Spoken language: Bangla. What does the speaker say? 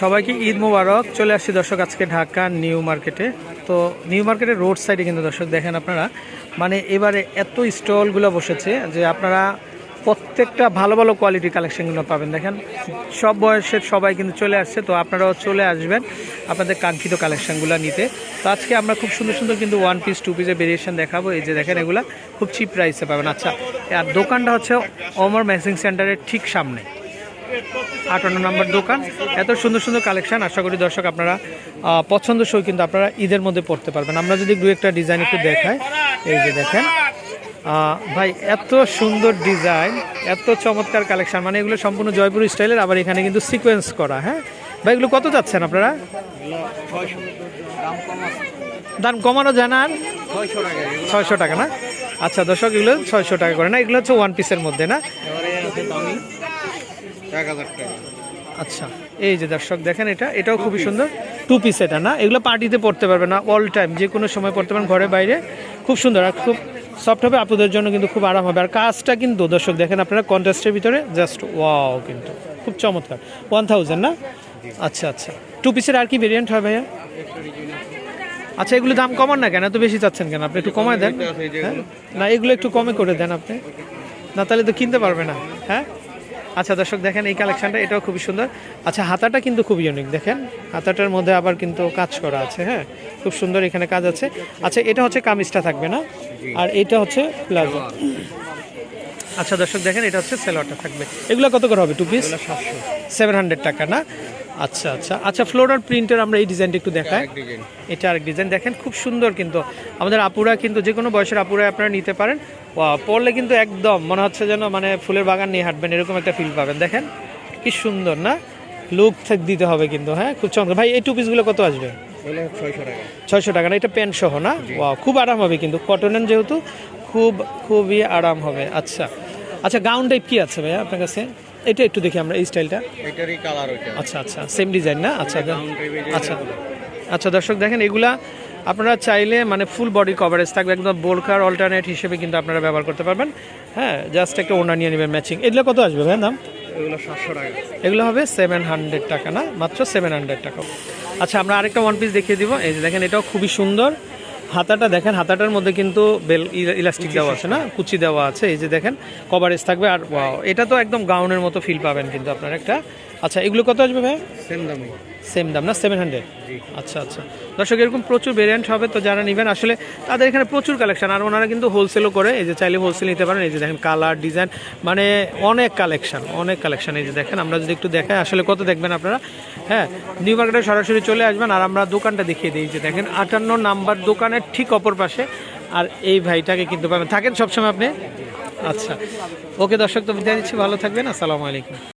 সবাইকে ঈদ মোবারক। চলে আসছি দর্শক, আজকে ঢাকা নিউ মার্কেটে। তো নিউ মার্কেটের রোড সাইডে কিন্তু দর্শক দেখেন আপনারা মানে এবারে এত স্টলগুলো বসেছে যে আপনারা প্রত্যেকটা ভালো ভালো কোয়ালিটির কালেকশনগুলো পাবেন। দেখেন, সব বয়সের সবাই কিন্তু চলে আসছে, তো আপনারাও চলে আসবেন আপনাদের কাঙ্ক্ষিত কালেকশনগুলো নিতে। তো আজকে আমরা খুব সুন্দর সুন্দর কিন্তু ওয়ান পিস টু পিসের ভেরিয়েশন দেখাবো। এই যে দেখেন, এগুলা খুব চিপ প্রাইসে পাবেন। আচ্ছা আর দোকানটা হচ্ছে অমর ম্যাচিং সেন্টারের ঠিক সামনে। আটান্ন নম্বর দোকান। এত সুন্দর সুন্দর কালেকশন আশা করি দর্শক আপনারা আহ, পছন্দসই কিন্তু আপনারা ঈদের মধ্যে পড়তে পারবেন। আমরা যদি দু একটা ডিজাইন একটু দেখাই এই যে দেখেন ভাই এত সুন্দর ডিজাইন এত চমৎকার কালেকশন মানে এগুলো সম্পূর্ণ জয়পুর স্টাইলের আবার এখানে কিন্তু সিকোয়েন্স করা হ্যাঁ? ভাই এগুলো কত যাচ্ছেন আপনারা? দাম কমানো যায় না আর ছয়শো টাকা না? আচ্ছা দর্শক এগুলো ছয়শো টাকা করে না? এগুলো হচ্ছে ওয়ান পিসের মধ্যে না? আচ্ছা এই যে দর্শক দেখেন এটা এটাও খুবই সুন্দর। টু পিস এটা না? এগুলো পার্টিতে পড়তে পারবে না অল টাইম যে কোনো সময় পড়তে পারেন ঘরে বাইরে। খুব সুন্দর আর খুব সফট হবে আপুদের জন্য কিন্তু খুব আরাম হবে। আর কাজটা কিন্তু দর্শক দেখেন আপনারা কন্ট্রাস্টের ভিতরে জাস্ট ওয়াও কিন্তু খুব চমৎকার। ওয়ান থাউজেন্ড না? আচ্ছা আচ্ছা। টু পিসের আর কি ভেরিয়েন্ট হবে ভাইয়া? আচ্ছা এগুলো দাম কমান না কেন? এত বেশি চাচ্ছেন কেন? আপনি একটু কমায় দেন। হ্যাঁ? না এগুলো একটু কমে করে দেন আপনি। না তাহলে তো কিনতে পারবে না। হ্যাঁ? আচ্ছা দর্শক দেখেন এই কালেকশনটা এটাও খুবই সুন্দর। আচ্ছা হাতাটা কিন্তু খুব ইউনিক দেখেন। হাতাটার মধ্যে আবার কিন্তু কাজ করা আছে হ্যাঁ? খুব সুন্দর এখানে কাজ আছে। আচ্ছা এটা হচ্ছে কামিজটা থাকবে না? আর এটা হচ্ছে প্লাজো। আচ্ছা দর্শক দেখেন এটা হচ্ছে সেলোয়ারটা থাকবে। এগুলো কত করে হবে টু পিস সেভেন হান্ড্রেড টাকা না? আচ্ছা আচ্ছা। আচ্ছা ফ্লোরাল প্রিন্টের আমরা এই ডিজাইনটা একটু দেখাই। এটা আরেক ডিজাইন দেখেন খুব সুন্দর কিন্তু। আমাদের আপুরা কিন্তু যে কোনো বয়সের আপুরা আপনারা নিতে পারেন। পরলে কিন্তু একদম মনে হচ্ছে যেন মানে ফুলের বাগান নিয়ে হাঁটবেন এরকম একটা ফিল পাবেন। দেখেন কি সুন্দর না? লুক দিতে হবে কিন্তু হ্যাঁ? খুব চমৎকার। ভাই এই টু পিসগুলো কত আসবে? ছয়শো টাকা। না? এটা প্যান্ট সহ না? খুব আরাম হবে কিন্তু। কটনের যেহেতু খুব খুবই আরাম হবে। আচ্ছা। আচ্ছা গাউন টাইপ কি আছে ভাইয়া আপনার কাছে? এটা একটু দেখি আমরা এই স্টাইলটা এটারই কালার ওইটা। আচ্ছা আচ্ছা সেম ডিজাইন না? আচ্ছা আচ্ছা। আচ্ছা দর্শক দেখেন এগুলা আপনারা চাইলে মানে ফুল বডি কভারেজ থাকবে একদম বোরকার অল্টারনেট হিসেবে কিন্তু আপনারা ব্যবহার করতে পারবেন। হ্যাঁ জাস্ট একটা ওনা নিয়ে নেবেন ম্যাচিং এগুলো কত আসবে ভাই দাম? এগুলো সাতশো টাকা। এগুলো হবে সেভেন হান্ড্রেড টাকা না মাত্র সেভেন হান্ড্রেড টাকা। আচ্ছা আমরা আরেকটা ওয়ান পিস দেখিয়ে দিব। এই যে দেখেন এটাও খুবই সুন্দর। হাতাটা দেখেন হাতাটার মধ্যে কিন্তু বেল ইলাস্টিক দেওয়া আছে না কুচি দেওয়া আছে। এই যে দেখেন কভারেজ থাকবে আর এটা তো একদম গাউনের মতো ফিল পাবেন কিন্তু আপনার একটা। আচ্ছা এগুলো কত আসবে ভাই? সেম দামি। সেম দাম না? সেভেন হান্ড্রেড আচ্ছা আচ্ছা। দর্শক এরকম প্রচুর ভেরিয়েন্ট হবে তো যারা নেবেন আসলে তাদের এখানে প্রচুর কালেকশন আর ওনারা কিন্তু হোলসেলও করে এই যে চাইলে হোলসেল নিতে পারেন। এই যে দেখেন কালার ডিজাইন মানে অনেক কালেকশন অনেক কালেকশন এই যে দেখেন আমরা যদি একটু দেখাই আসলে কত দেখবেন আপনারা? হ্যাঁ নিউ মার্কেটে সরাসরি চলে আসবেন আর আমরা দোকানটা দেখিয়ে দিই। যে দেখেন আটান্ন নাম্বার দোকানের ঠিক অপর পাশে। আর এই ভাইটাকে কিন্তু পাবেন। থাকেন সবসময় আপনি? আচ্ছা। ওকে দর্শক তো বিদায় দিচ্ছি ভালো থাকবেন। আসসালামু আলাইকুম।